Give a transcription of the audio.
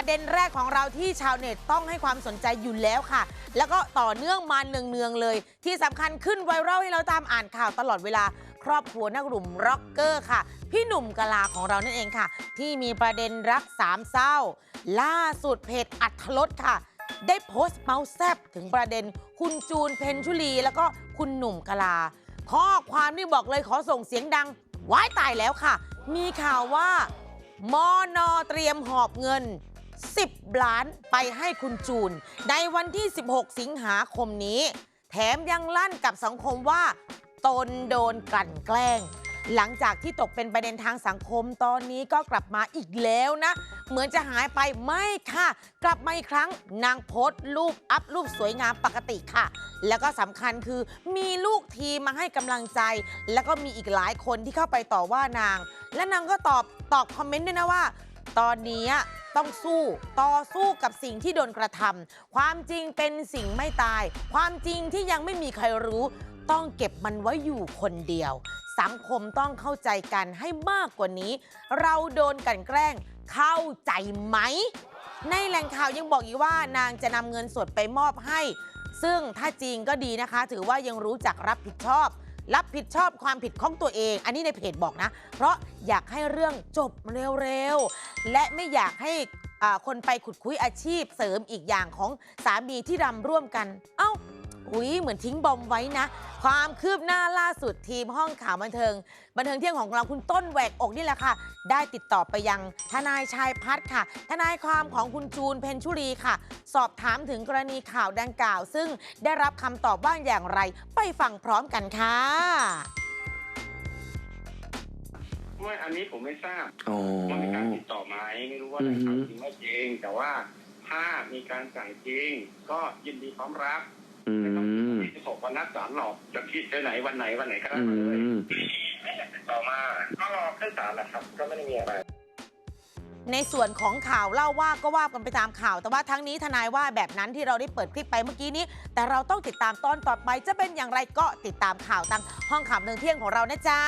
ประเด็นแรกของเราที่ชาวเน็ตต้องให้ความสนใจอยู่แล้วค่ะ แล้วก็ต่อเนื่องมาเนืองๆเลย ที่สำคัญขึ้นไวรัลให้เราตามอ่านข่าวตลอดเวลา ครอบครัวนักหนุ่มร็อกเกอร์ค่ะ พี่หนุ่มกะลาของเรานั่นเองค่ะ ที่มีประเด็นรักสามเศร้า ล่าสุดเพจอัธรสค่ะ ได้โพสต์เมาส์แซบถึงประเด็น คุณจูนเพนชุลี แล้วก็คุณหนุ่มกะลา ข้อความนี่บอกเลยขอส่งเสียงดังว้ายตายแล้วค่ะ มีข่าวว่ามอนอเตรียมหอบเงิน 10 ล้านไปให้คุณจูน ในวันที่ 16 สิงหาคมนี้ แถมยังลั่นกับสังคมว่า ตนโดนกลั่นแกล้ง หลังจากที่ตกเป็นประเด็นทางสังคมตอนนี้ก็กลับมาอีกแล้วนะ เหมือนจะหายไปไม่ค่ะ กลับมาอีกครั้งนางโพสต์รูปอัพรูปสวยงามปกติค่ะ แล้วก็สำคัญคือมีลูกทีมมาให้กำลังใจ แล้วก็มีอีกหลายคนที่เข้าไปต่อว่านาง และนางก็ตอบตอบคอมเมนต์ด้วยนะว่า ตอนนี้ ต้องสู้ต่อสู้กับสิ่งที่โดนกระทำความจริงเป็นสิ่งไม่ตาย ความจริงที่ยังไม่มีใครรู้ ต้องเก็บมันไว้อยู่คนเดียว สังคมต้องเข้าใจกันให้มากกว่านี้ เราโดนกันแกล้งเข้าใจไหม ในแหล่งข่าวยังบอกอีกว่านางจะนำเงินสดไปมอบให้ ซึ่งถ้าจริงก็ดีนะคะ ถือว่ายังรู้จักรับผิดชอบ รับผิดชอบความผิดของตัวเอง อันนี้ในเพจบอกนะ เพราะอยากให้เรื่องจบเร็วๆ และไม่อยากให้คนไปขุดคุยอาชีพเสริมอีกอย่างของสามีที่รำร่วมกัน เอ้า อุ้ยเหมือนทิ้งบอมไว้นะ ความคืบหน้าล่าสุดทีมห้องข่าวบันเทิง บันเทิงเที่ยงของเราคุณต้นแหวกอกนี่แหละค่ะ ได้ติดต่อไปยังทนายชายพัฒน์ค่ะ ทนายความของคุณจูนเพนชุรีค่ะ สอบถามถึงกรณีข่าวดังกล่าว ซึ่งได้รับคำตอบว่าอย่างไร ไปฟังพร้อมกันค่ะไม่อันนี้ผมไม่ทราบอ๋อ ว่ามีการติดต่อไหมไม่รู้ว่าอืได้อฮึ ข่าวจริงไม่จริงแต่ว่าถ้ามีการสั่งจริงก็ยินดีพร้อมรับ อืไม่ต้องมที่จะส่งวันนัดศาลหรอกจะคิดจะไหนวันไหนวันไหนก็ได้อืมาเลยมติดต่อมาก็รอขึ้นศาลแหละครับ ก็ไม่ได้มีอะไร ในส่วนของข่าวเล่าว่าก็ว่ากันไปตามข่าว แต่ว่าทั้งนี้ทนายว่าแบบนั้นที่เราได้เปิดคลิปไปเมื่อกี้นี้ แต่เราต้องติดตามตอนต่อไปจะเป็นอย่างไรก็ติดตามข่าวทางห้องข่าวเนืองเที่ยงของเรานะจ๊ะ